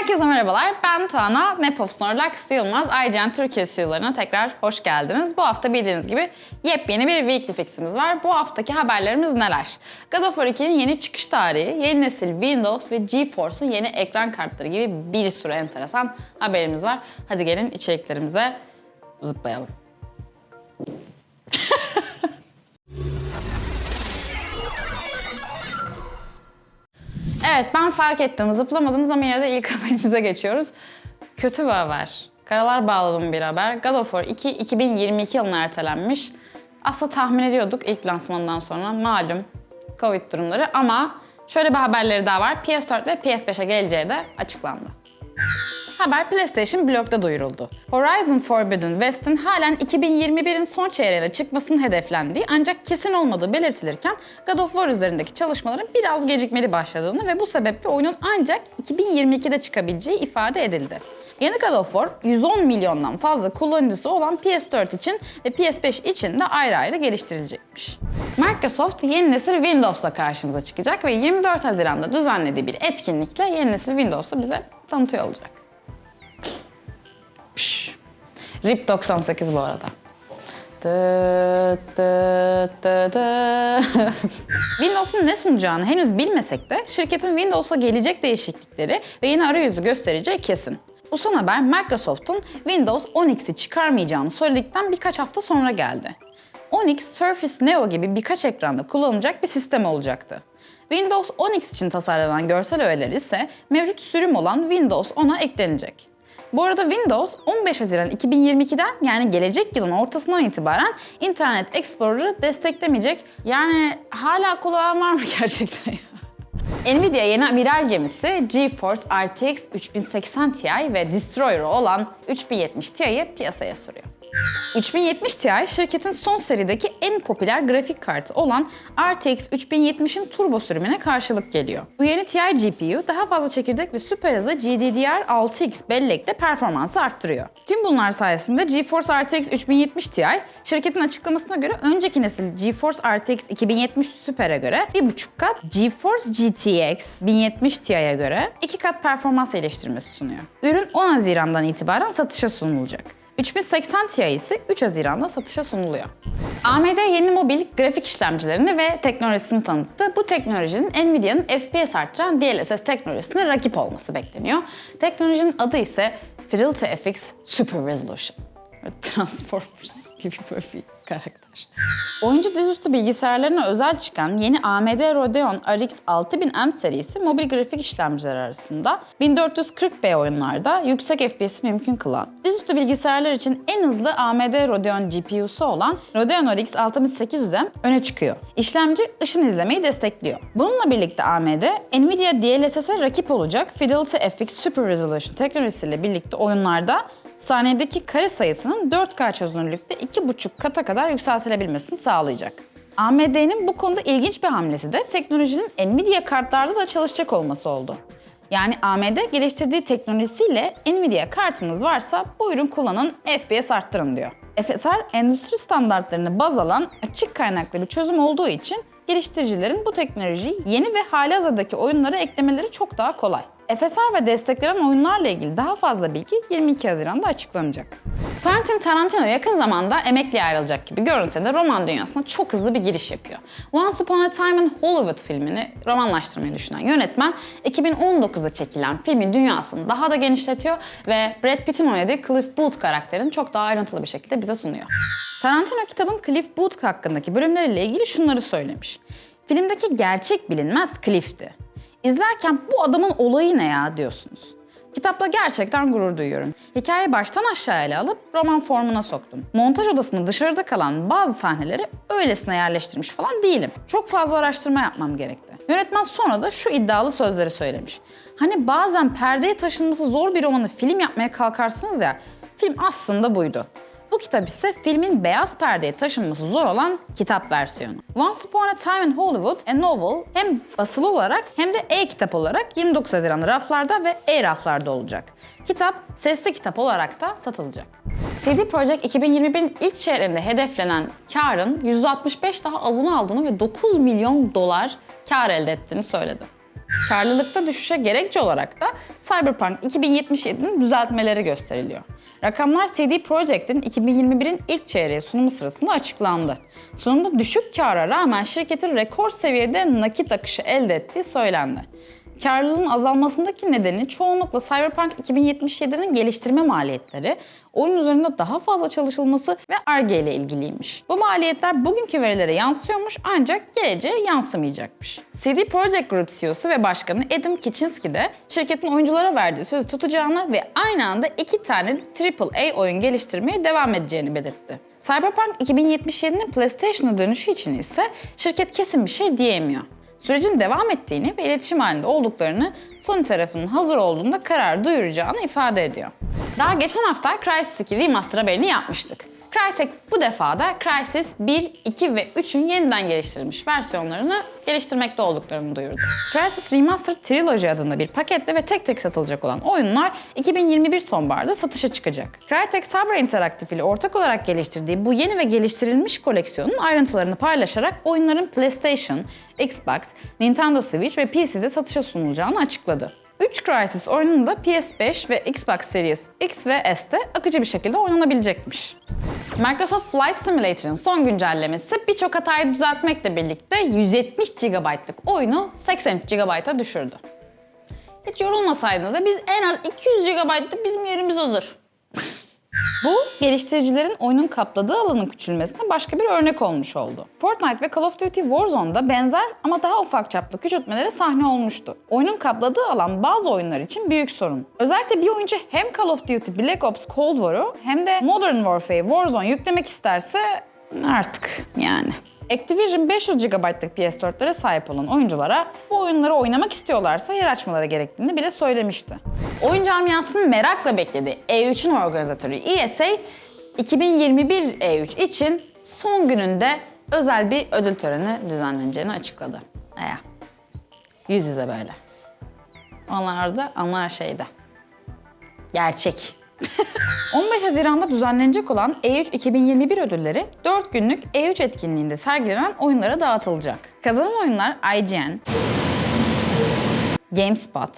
Herkese merhabalar. Ben Tuana. Map of Snorlax Yılmaz. IGN Türkiye stüdyolarına tekrar hoş geldiniz. Bu hafta bildiğiniz gibi yepyeni bir Weekly Fix'imiz var. Bu haftaki haberlerimiz neler? God of War 2'nin yeni çıkış tarihi, yeni nesil Windows ve GeForce'un yeni ekran kartları gibi bir sürü enteresan haberimiz var. Hadi gelin içeriklerimize zıplayalım. Evet ben fark ettim. Zıplamadınız ama yine de ilk haberimize geçiyoruz. Kötü bir haber. Karalar bağladığım bir haber. God of War 2 2022 yılına ertelenmiş. Aslında tahmin ediyorduk ilk lansmandan sonra. Malum Covid durumları ama şöyle bir haberleri daha var. PS4 ve PS5'e geleceği de açıklandı. Haber PlayStation blogda duyuruldu. Horizon Forbidden West'in halen 2021'in son çeyreğine çıkmasının hedeflendiği ancak kesin olmadığı belirtilirken God of War üzerindeki çalışmaların biraz gecikmeli başladığını ve bu sebeple oyunun ancak 2022'de çıkabileceği ifade edildi. Yeni God of War 110 milyondan fazla kullanıcısı olan PS4 için ve PS5 için de ayrı ayrı geliştirilecekmiş. Microsoft yeni nesil Windows'la karşımıza çıkacak ve 24 Haziran'da düzenlediği bir etkinlikle yeni nesil Windows'u bize tanıtıyor olacak. Pş. RIP 98 bu arada. Dı, dı, dı, dı. Windows'un ne sunacağını henüz bilmesek de şirketin Windows'a gelecek değişiklikleri ve yeni arayüzü göstereceği kesin. Bu son haber Microsoft'un Windows 10X'i çıkarmayacağını söyledikten birkaç hafta sonra geldi. 10X Surface Neo gibi birkaç ekranda kullanılacak bir sistem olacaktı. Windows 10X için tasarlanan görsel öğeler ise mevcut sürüm olan Windows 10'a eklenecek. Bu arada Windows 15 Haziran 2022'den yani gelecek yılın ortasından itibaren Internet Explorer'ı desteklemeyecek. Yani hala kullanan var mı gerçekten ya? Nvidia yeni viral gemisi GeForce RTX 3080 Ti ve Destroyer'ı olan 3070 Ti'yi piyasaya sürüyor. 3070 Ti şirketin son serideki en popüler grafik kartı olan RTX 3070'in turbo sürümüne karşılık geliyor. Bu yeni Ti GPU daha fazla çekirdek ve süper hızlı GDDR6X bellekle performansı arttırıyor. Tüm bunlar sayesinde GeForce RTX 3070 Ti şirketin açıklamasına göre önceki nesil GeForce RTX 2070 Super'e göre 1.5 kat, GeForce GTX 1070 Ti'ye göre 2 kat performans iyileştirmesi sunuyor. Ürün 10 Haziran'dan itibaren satışa sunulacak. 3080 Ti ise 3 Haziran'da satışa sunuluyor. AMD yeni mobil grafik işlemcilerini ve teknolojisini tanıttı. Bu teknolojinin Nvidia'nın FPS arttıran DLSS teknolojisine rakip olması bekleniyor. Teknolojinin adı ise Fidelity Super Resolution. Transformers gibi böyle bir karakter. Oyuncu dizüstü bilgisayarlarına özel çıkan yeni AMD Radeon RX 6000M serisi mobil grafik işlemciler arasında 1440p oyunlarda yüksek FPS mümkün kılan, dizüstü bilgisayarlar için en hızlı AMD Radeon GPU'su olan Radeon RX 6800M öne çıkıyor. İşlemci ışın izlemeyi destekliyor. Bununla birlikte AMD, Nvidia DLSS'e rakip olacak Fidelity FX Super Resolution teknolojisiyle birlikte oyunlarda saniyedeki kare sayısının 4K çözünürlükte 2,5 kata kadar yükseltilebilmesini sağlayacak. AMD'nin bu konuda ilginç bir hamlesi de teknolojinin Nvidia kartlarda da çalışacak olması oldu. Yani AMD geliştirdiği teknolojisiyle Nvidia kartınız varsa bu ürün kullanın, FPS arttırın diyor. FSR endüstri standartlarını baz alan açık kaynaklı bir çözüm olduğu için geliştiricilerin bu teknolojiyi yeni ve halihazırdaki oyunlara eklemeleri çok daha kolay. FSR ve desteklenen oyunlarla ilgili daha fazla bilgi 22 Haziran'da açıklanacak. Quentin Tarantino yakın zamanda emekliye ayrılacak gibi görünse de roman dünyasına çok hızlı bir giriş yapıyor. Once Upon a Time in Hollywood filmini romanlaştırmayı düşünen yönetmen 2019'da çekilen filmin dünyasını daha da genişletiyor ve Brad Pitt'in oynadığı Cliff Booth karakterini çok daha ayrıntılı bir şekilde bize sunuyor. Tarantino kitabın Cliff Booth hakkındaki bölümleriyle ilgili şunları söylemiş. Filmdeki gerçek bilinmez Cliff'ti. İzlerken bu adamın olayı ne ya diyorsunuz. Kitapla gerçekten gurur duyuyorum. Hikayeyi baştan aşağı ele alıp roman formuna soktum. Montaj odasında dışarıda kalan bazı sahneleri öylesine yerleştirmiş falan değilim. Çok fazla araştırma yapmam gerekti. Yönetmen sonra da şu iddialı sözleri söylemiş. Hani bazen perdeye taşınması zor bir romanı film yapmaya kalkarsınız ya, film aslında buydu. Bu kitap ise filmin beyaz perdeye taşınması zor olan kitap versiyonu. Once Upon a Time in Hollywood, a novel hem basılı olarak hem de e-kitap olarak 29 Haziran raflarda ve e-raflarda olacak. Kitap sesli kitap olarak da satılacak. CD Projekt 2021'in ilk çeyreğinde hedeflenen karın %65 daha azını aldığını ve 9 milyon dolar kar elde ettiğini söyledi. Karlılıkta düşüşe gerekçe olarak da Cyberpunk 2077'nin düzeltmeleri gösteriliyor. Rakamlar CD Projekt'in 2021'in ilk çeyreği sunumu sırasında açıklandı. Sunumda düşük kâra rağmen şirketin rekor seviyede nakit akışı elde ettiği söylendi. Karlılığın azalmasındaki nedeni çoğunlukla Cyberpunk 2077'nin geliştirme maliyetleri, oyun üzerinde daha fazla çalışılması ve Ar-Ge ile ilgiliymiş. Bu maliyetler bugünkü verilere yansıyormuş ancak geleceğe yansımayacakmış. CD Projekt Group CEO'su ve başkanı Adam Kitchinski de şirketin oyunculara verdiği sözü tutacağını ve aynı anda iki tane AAA oyun geliştirmeye devam edeceğini belirtti. Cyberpunk 2077'nin PlayStation'a dönüşü için ise şirket kesin bir şey diyemiyor. Sürecin devam ettiğini ve iletişim halinde olduklarını Sony tarafının hazır olduğunda karar duyuracağını ifade ediyor. Daha geçen hafta Crysis 2 Remaster haberini yapmıştık. Crytek bu defa da Crysis 1, 2 ve 3'ün yeniden geliştirilmiş versiyonlarını geliştirmekte olduklarını duyurdu. Crysis Remastered Trilogy adında bir paketle ve tek tek satılacak olan oyunlar 2021 sonbaharda satışa çıkacak. Crytek Saber Interactive ile ortak olarak geliştirdiği bu yeni ve geliştirilmiş koleksiyonun ayrıntılarını paylaşarak oyunların PlayStation, Xbox, Nintendo Switch ve PC'de satışa sunulacağını açıkladı. 3 Crysis oyununu da PS5 ve Xbox Series X ve S'te akıcı bir şekilde oynanabilecekmiş. Microsoft Flight Simulator'ın son güncellemesi birçok hatayı düzeltmekle birlikte 170 GB'lık oyunu 83 GB'a düşürdü. Hiç yorulmasaydınız da biz en az 200 GB'lık bizim yerimiz hazır. Bu geliştiricilerin oyunun kapladığı alanın küçülmesine başka bir örnek olmuş oldu. Fortnite ve Call of Duty Warzone'da benzer ama daha ufak çaplı küçültmelere sahne olmuştu. Oyunun kapladığı alan bazı oyunlar için büyük sorun. Özellikle bir oyuncu hem Call of Duty Black Ops Cold War'u hem de Modern Warfare Warzone yüklemek isterse artık yani. Activision 500 GB'lık PS4'lere sahip olan oyunculara bu oyunları oynamak istiyorlarsa yer açmaları gerektiğini bile söylemişti. Oyun camiasının merakla beklediği E3'ün organizatörü ESA 2021 E3 için son gününde özel bir ödül töreni düzenleneceğini açıkladı. Eya. Yüz yüze böyle. Onlar da onlar şeyde. Gerçek. 15 Haziran'da düzenlenecek olan E3 2021 ödülleri 4 günlük E3 etkinliğinde sergilenen oyunlara dağıtılacak. Kazanan oyunlar IGN, GameSpot,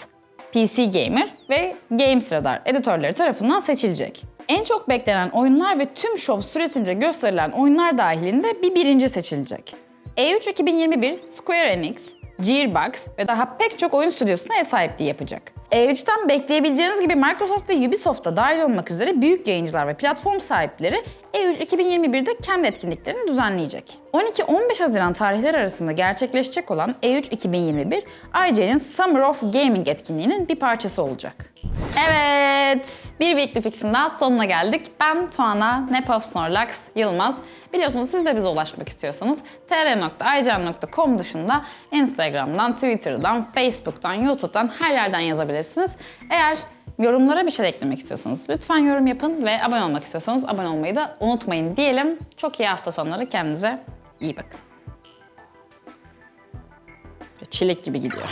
PC Gamer ve Games Radar editörleri tarafından seçilecek. En çok beklenen oyunlar ve tüm şov süresince gösterilen oyunlar dahilinde bir birinci seçilecek. E3 2021 Square Enix, Gearbox ve daha pek çok oyun stüdyosuna ev sahipliği yapacak. E3'ten bekleyebileceğiniz gibi Microsoft ve Ubisoft da dahil olmak üzere büyük yayıncılar ve platform sahipleri E3 2021'de kendi etkinliklerini düzenleyecek. 12-15 Haziran tarihleri arasında gerçekleşecek olan E3 2021, IGN'in Summer of Gaming etkinliğinin bir parçası olacak. Evet, bir Weekly Fix'in daha sonuna geldik. Ben Tuana Nepov Snorlax Yılmaz. Biliyorsunuz siz de bize ulaşmak istiyorsanız tr.aycan.com dışında Instagram'dan, Twitter'dan, Facebook'tan, YouTube'dan her yerden yazabilirsiniz. Eğer yorumlara bir şey eklemek istiyorsanız lütfen yorum yapın ve abone olmak istiyorsanız abone olmayı da unutmayın diyelim. Çok iyi hafta sonları kendinize iyi bakın. Çilek gibi gidiyor.